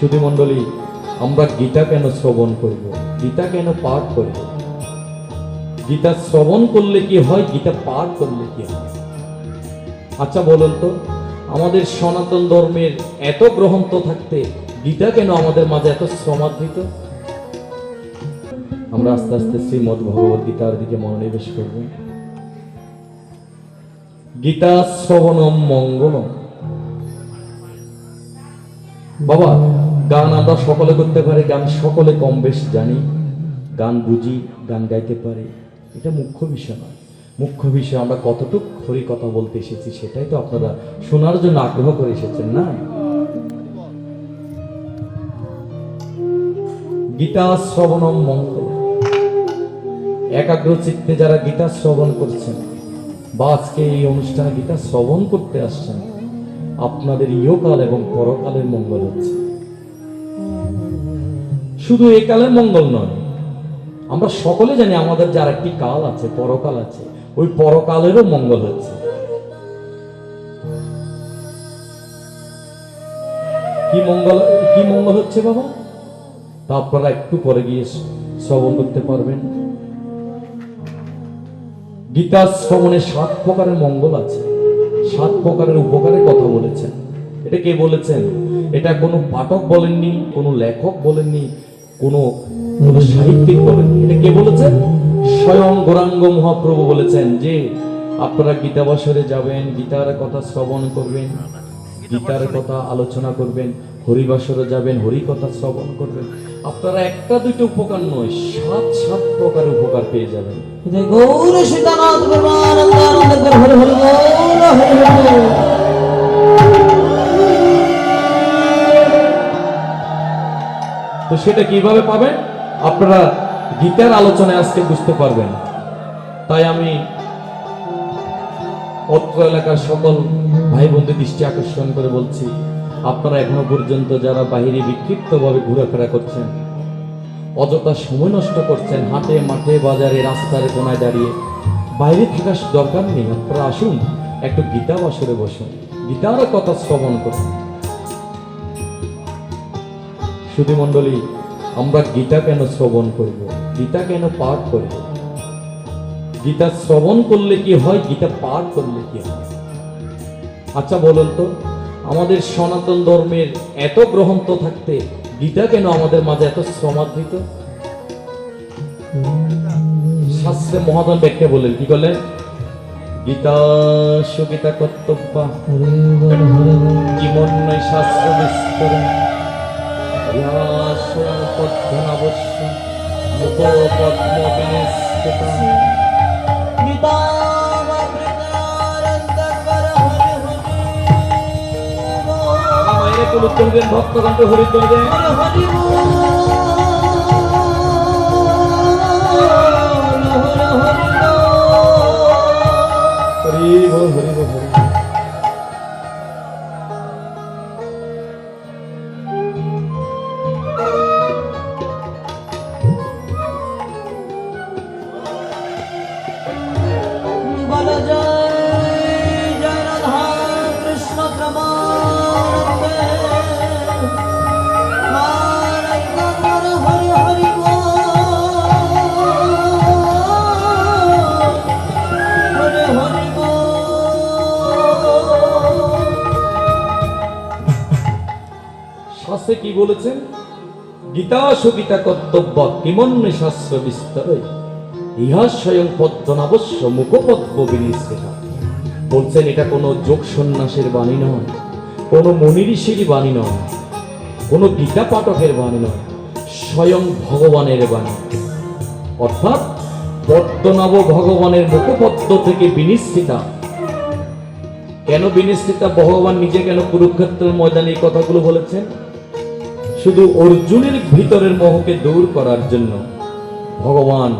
শুধু মণ্ডলী, আমরা গীতা কেন শ্রবণ করব? গীতা কেন পাঠ করব? গীতা শ্রবণ করলে কি হয়? গীতা পাঠ করলে কি হয়? আচ্ছা বলুন তো, আমাদের সনাতন ধর্মের এত গ্রন্থ থাকতে গীতা কেন আমাদের মাঝে এত সমাদৃত? আমরা আস্তে আস্তে শ্রীমদ ভগবত গীতার দিকে মনোনিবেশ করব। গীতা শ্রবণম মঙ্গলম। বাবা গান আমরা সকলে করতে পারি, গান সকলে কম বেশ জানি, গান বুঝি, গান গাইতে পারি। এটা মুখ্য বিষয় নয়। মুখ্য বিষয় আমরা কতটুক হরি কথা বলতে এসেছি সেটাই তো আপনারা শোনার জন্য আগ্রহ করে এসেছেন না? গীতা শ্রবণম মঙ্গল একাগ্র চিত্তে যারা গীতা শ্রবণ করছেন বা আজকে এই অনুষ্ঠানে গীতা শ্রবণ করতে আসছেন, আপনাদের ইহকাল এবং পরকালের মঙ্গল হচ্ছে। শুধু এই কালের মঙ্গল নয়। আমরা সকলে জানি আমাদের যার একটি কাল আছে, পরকাল আছে। ওই পরকালেরও মঙ্গল হচ্ছে। কি মঙ্গল কি মঙ্গল হচ্ছে বাবা? তা আপনারা একটু পরে গিয়ে শ্রবণ করতে পারবেন। গীতা শ্রবণে সাত প্রকারের মঙ্গল আছে। সাত প্রকারের উপকারের কথা বলেছেন। এটা কে বলেছেন? এটা কোনো পাঠক বলেননি, কোনো লেখক বলেননি কোনো সাহিত্যিক বলেন। এটা কে বলেছেন? স্বয়ং গৌরাঙ্গ মহাপ্রভু বলেছেন যে, আপনারা গীতাবাসরে যাবেন, গীতার কথা শ্রবণ করবেন, গীতার কথা আলোচনা করবেন, হরিবাসরে যাবেন, হরি কথা শ্রবণ করবেন। আপনারা একটা দুটো উপকার নয়, সাত সাত প্রকার উপকার পেয়ে যাবেন। গৌর সীতানাথ সেটা কীভাবে পাবেন? আপনারা গীতার আলোচনায় আজকে বুঝতে পারবেন। তাই আমি অত্র এলাকার সকল ভাই বোনদের দৃষ্টি আকর্ষণ করে বলছি, আপনারা এখনও পর্যন্ত যারা বাহিরে বিক্ষিপ্তভাবে ঘোরাফেরা করছেন, অযথা সময় নষ্ট করছেন, হাটে, মাঠে, বাজারে, রাস্তার কোনায় দাঁড়িয়ে, বাইরে থাকার দরকার নেই, আপনারা আসুন, একটু গীতা বাসরে বসুন, গীতার কথা শ্রবণ করুন। শুধু মণ্ডলী আমরা গীতা কেন শ্রবণ করব? গীতা কেন পাঠ করব? গীতা শ্রবণ করলে কি হয়? গীতা পাঠ করলে কি হয়? আচ্ছা বলুন তো আমাদের সনাতন ধর্মের এত গ্রহন্ত থাকতে গীতা কেন আমাদের মাঝে এত সমাদৃত শাস্ত্রে মহাদান ব্যাখ্যা বললেন কি বলেন? গীতা সুগীতা কর্তব্য। জীবন শাস্ত্র বিস্তরণ ধ্যাসপদ্ধনবশ্য মুখপদ্মবিনিষ্ঠিতা কুলুত্তম ভক্তগণ হরিদ্বয় হরি হরি শাস্ত্রে কি বলেছেন? গীতা সুগীতা কর্তব্য কিমন্য শাস্ত্র বিস্তর, ইহা স্বয়ং পদ্মনাবশ্য মুখপদ্ম বিনিষ্ঠিত। বলছেন, এটা কোনো যোগ সন্ন্যাসের বাণী নয়, কোনো মনি ঋষির বাণী নয়, কোনো গীতা পাঠকের বাণী নয়, স্বয়ং ভগবানের বাণী। অর্থাৎ পদ্মনাভ ভগবানের মুখপদ্ম থেকে বিনিষ্ঠিতা। কেন বিনিষ্ঠিতা? ভগবান নিজে কেন কুরুক্ষেত্রের ময়দানে এই কথাগুলো বলেছেন? শুধু অর্জুনের ভিতরের মোহকে দূর করার জন্য। ভগবান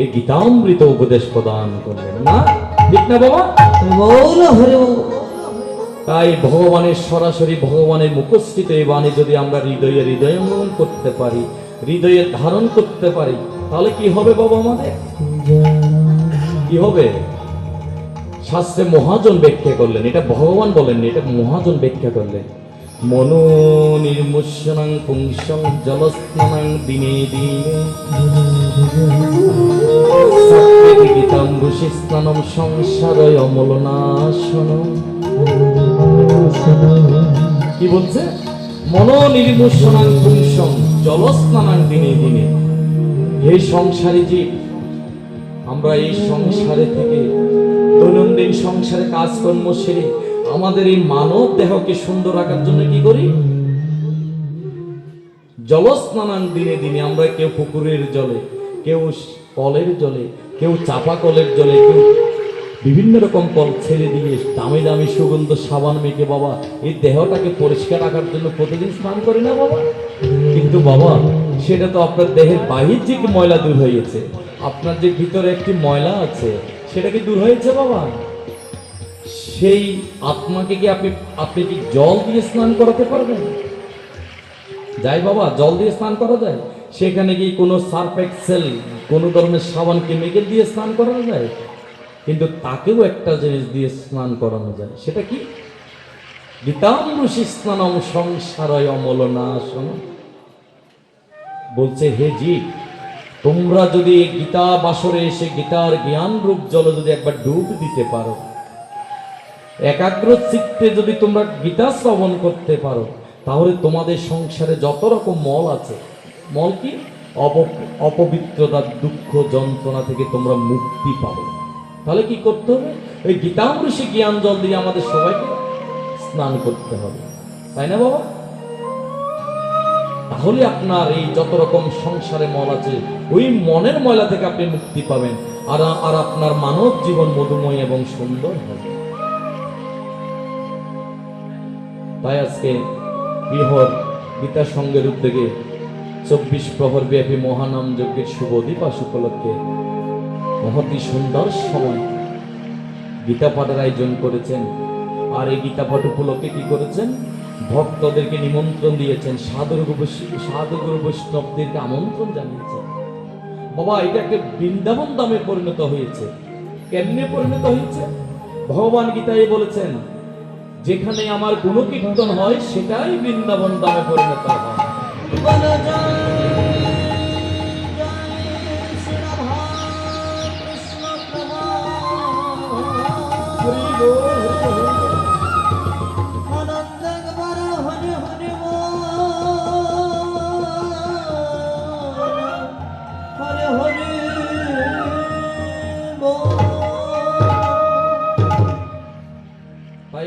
এই গীতামৃত উপদেশ প্রদান করলেন না? ঠিক না বাবা? তাই ভগবানের সরাসরি ভগবানের মুখস্থিত এই বাণী যদি আমরা হৃদয়ে হৃদয়ঙ্গম করতে পারি হৃদয়ে ধারণ করতে পারি তাহলে কি হবে বাবা আমাদের? কি হবে? শাস্ত্রে মহাজন ব্যাখ্যা করলেন এটা ভগবান বলেননি এটা মহাজন ব্যাখ্যা করলেন। মনো নির্মুষণং পুংসং জলস্নানাং দিনে দিনে। গীতাম্বুষি স্নানম সংসারয় অমলনাশন কি বলছে? মন নির্মূষণাং পুংসং জলস্নানাং দিনে দিনে। হে সংসারী জীব আমরা এই সংসারে থেকে দৈনন্দিন সংসারে কাজকর্ম সেরে আমাদের এই মানব দেহকে সুন্দর রাখার জন্য কি করি? জলস্নানান দিনে দিনে আমরা কেউ পুকুরের জলে, কেউ কলের জলে, কেউ চাপা কলের জলে, কেউ বিভিন্ন রকম কল ছেড়ে দিয়ে দামি দামি সুগন্ধ সাবান মেখে, বাবা, এই দেহটাকে পরিষ্কার রাখার জন্য প্রতিদিন স্নান করি না, বাবা? কিন্তু বাবা, সেটা তো আপনার দেহের বাহ্যিক ময়লা দূর হয়েছে আপনার যে ভিতরে একটি ময়লা আছে, সেটা কি দূর হয়েছে, বাবা? সেই আত্মাকে কি আপনি আপনি কি জল দিয়ে স্নান করাতে পারবেন? যাই বাবা, জল দিয়ে স্নান করা যায়। সেখানে কি কোনো সার্ফ এক্সেল কোনো ধরনের সাবান কেমিক্যাল দিয়ে স্নান করানো যায়? কিন্তু তাকেও একটা জিনিস দিয়ে স্নান করানো যায়। সেটা কি? গীতামৃষি স্নানম সংসারয় অমল নাশন বলছে, হে জি তোমরা যদি গীতা বাসরে এসে গীতার জ্ঞান রূপ জল যদি একবার ডুব দিতে পারো একাগ্র চিত্তে যদি তোমরা গীতা শ্রবণ করতে পারো, তাহলে তোমাদের সংসারে যত রকম মল আছে, মল কি? অপ- অপবিত্রতা, দুঃখ, যন্ত্রণা থেকে তোমরা মুক্তি পাবে। তাহলে কি করতে হবে? ওই গীতামৃষি জ্ঞান জল দিয়ে আমাদের সবাইকে স্নান করতে হবে। তাই না বাবা? তাহলে আপনার এই যত রকম সংসারে মল আছে, ওই মনের ময়লা থেকে আপনি মুক্তি পাবেন। আর আর আপনার মানব জীবন মধুময় এবং সুন্দর হবে। তাই আজকে বৃহৎ গীতা সঙ্গের উদ্যোগে চব্বিশ প্রহর ব্যাপী মহানাম যজ্ঞের শুভ দিবস উপলক্ষে মহতি সুন্দর সময় গীতা পাঠের আয়োজন করেছেন। আর এই গীতা পাঠ উপলক্ষে কি করেছেন? ভক্তদেরকে নিমন্ত্রণ দিয়েছেন বৈষ্ণ- সাধুগুরু বৈষ্ণবদেরকে আমন্ত্রণ জানিয়েছেন। বাবা, এটা একটা বৃন্দাবন দামে পরিণত হয়েছে। কেমনে পরিণত হয়েছে? ভগবান গীতায় বলেছেন যেখানে আমার গুণকীর্তন হয় সেটাই বৃন্দাবন দ্বারা পরিণত হয়।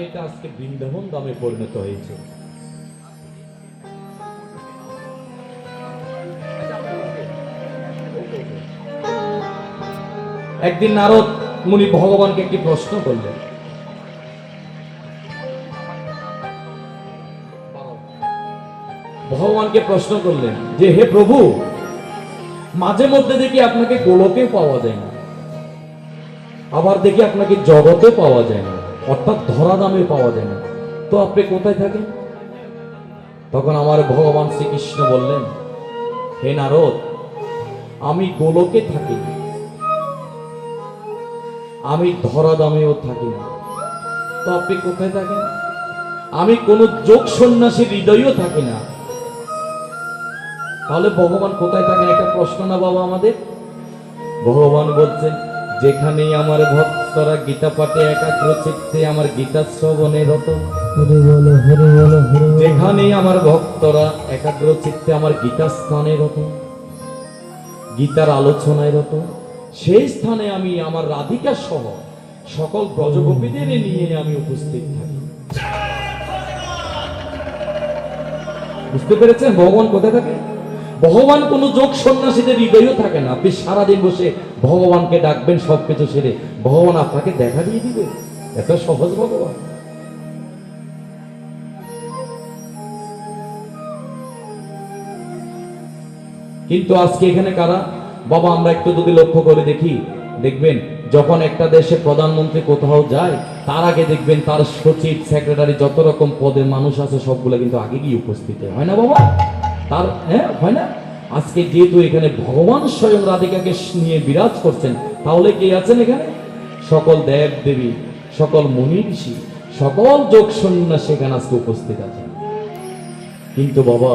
এটা আজকে বৃন্দাবন দামে পরিণত হয়েছে। একদিন নারদ মুনি ভগবানকে একটি প্রশ্ন করলেন। ভগবানকে প্রশ্ন করলেন যে, হে প্রভু, মাঝে মধ্যে দেখি আপনাকে গোলকে পাওয়া যায় না। আবার দেখি আপনাকে জগতে পাওয়া যায় না। অর্থাৎ ধরা দামে পাওয়া যায় না। তো আপনি কোথায় থাকেন? তখন আমার ভগবান শ্রীকৃষ্ণ বললেন, হে নারদ, আমি গোলকে থাকি আমি ধরা দামেও থাকি না। তো আপনি কোথায় থাকেন? আমি কোন যোগ সন্ন্যাসীর হৃদয়ও থাকি না। তাহলে ভগবান কোথায় থাকেন? একটা প্রশ্ন না বাবা আমাদের? ভগবান বলছেন, যেখানেই আমার ভক্তরা গীতা পাঠে একাগ্র চিত্তে আমার গীতা শ্রবণে রত। বলো আমার ভক্তরা একাগ্র চিত্তে আমার গীতা স্থানে রত গীতার আলোচনায় রত সেই স্থানে আমি আমার রাধিকা সহ সকল ব্রজগোপীদের নিয়ে আমি উপস্থিত থাকি। বুঝতে পেরেছেন ভগবান কোথায় থাকে? ভগবান কোন যোগ সন্ন্যাসীদের হৃদয়ও থাকে না। আপনি সারাদিন বসে ভগবানকে ডাকবেন, সবকিছু সেরে ভগবান আপনাকে দেখা দিয়ে দিবে। এত সহজ ভগবান। কিন্তু আজকে এখানে কারা? বাবা, আমরা একটু যদি লক্ষ্য করে দেখি, দেখবেন যখন একটা দেশে প্রধানমন্ত্রী কোথাও যায়, তার আগে দেখবেন তার সচিব, সেক্রেটারি, যত রকম পদের মানুষ আছে, সবগুলো কিন্তু আগে গিয়ে উপস্থিত। হয়। না বাবা? তার হ্যাঁ হয় না? আজকে যেহেতু এখানে ভগবান স্বয়ং রাধিকাকে নিয়ে বিরাজ করছেন, তাহলে কে আছেন এখানে? সকল দেব দেবী, সকল মুনি ঋষি সকল যোগ সন্ন্যাসী এখানে আজকে উপস্থিত আছেন। কিন্তু বাবা,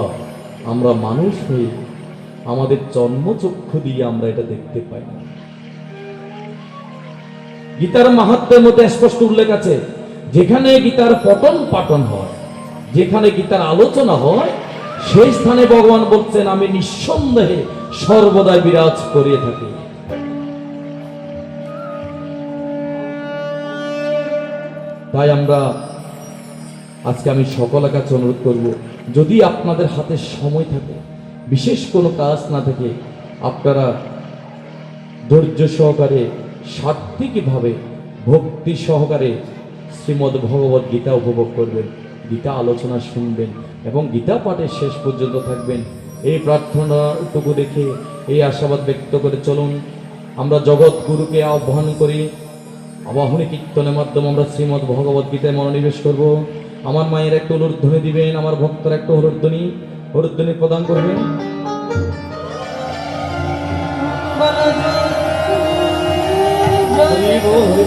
আমরা মানুষ হয়ে আমাদের জন্মচক্ষু দিয়ে আমরা এটা দেখতে পাই না। গীতার মাহাত্মের মধ্যে স্পষ্ট উল্লেখ আছে, যেখানে গীতার পঠন পাঠন হয়, যেখানে গীতার আলোচনা হয় সেই স্থানে ভগবান বলছেন, আমি নিঃসন্দেহে সর্বদা বিরাজ করিয়ে থাকি। তাই আমরা আজকে আমি সকলের কাছে অনুরোধ করব, যদি আপনাদের হাতে সময় থাকে, বিশেষ কোনো কাজ না থাকে, আপনারা ধৈর্য সহকারে সাত্বিকভাবে ভক্তি সহকারে শ্রীমদ্ ভগবত গীতা উপভোগ করবেন, গীতা আলোচনা শুনবেন। এবং গীতা পাঠের শেষ পর্যন্ত থাকবেন। এই প্রার্থনাটুকু রেখে এই আশাবাদ ব্যক্ত করে চলুন। আমরা জগৎ গুরুকে আহ্বান করি। আবাহনী কীর্তনের মাধ্যমে আমরা শ্রীমদ্ ভগবত গীতায় মনোনিবেশ করব। আমার মায়ের একটা অনুর্ধ্বনি দিবেন, আমার ভক্তর একটা অনুর্ধ্বনি অনুর্ধ্বনি প্রদান করবেন। হরি হরি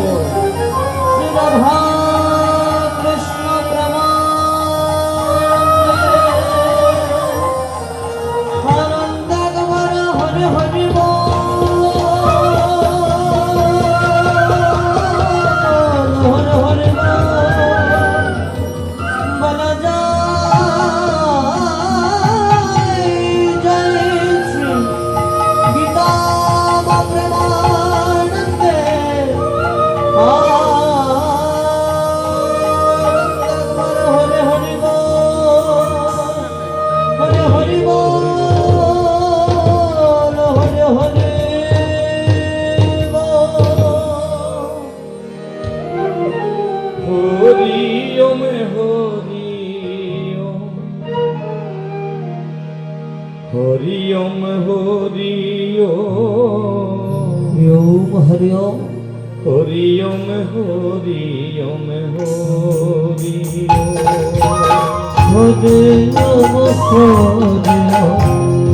হরে নম হরে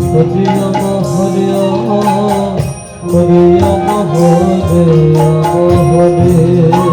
হরে নম হরে হরে নম হরে হরে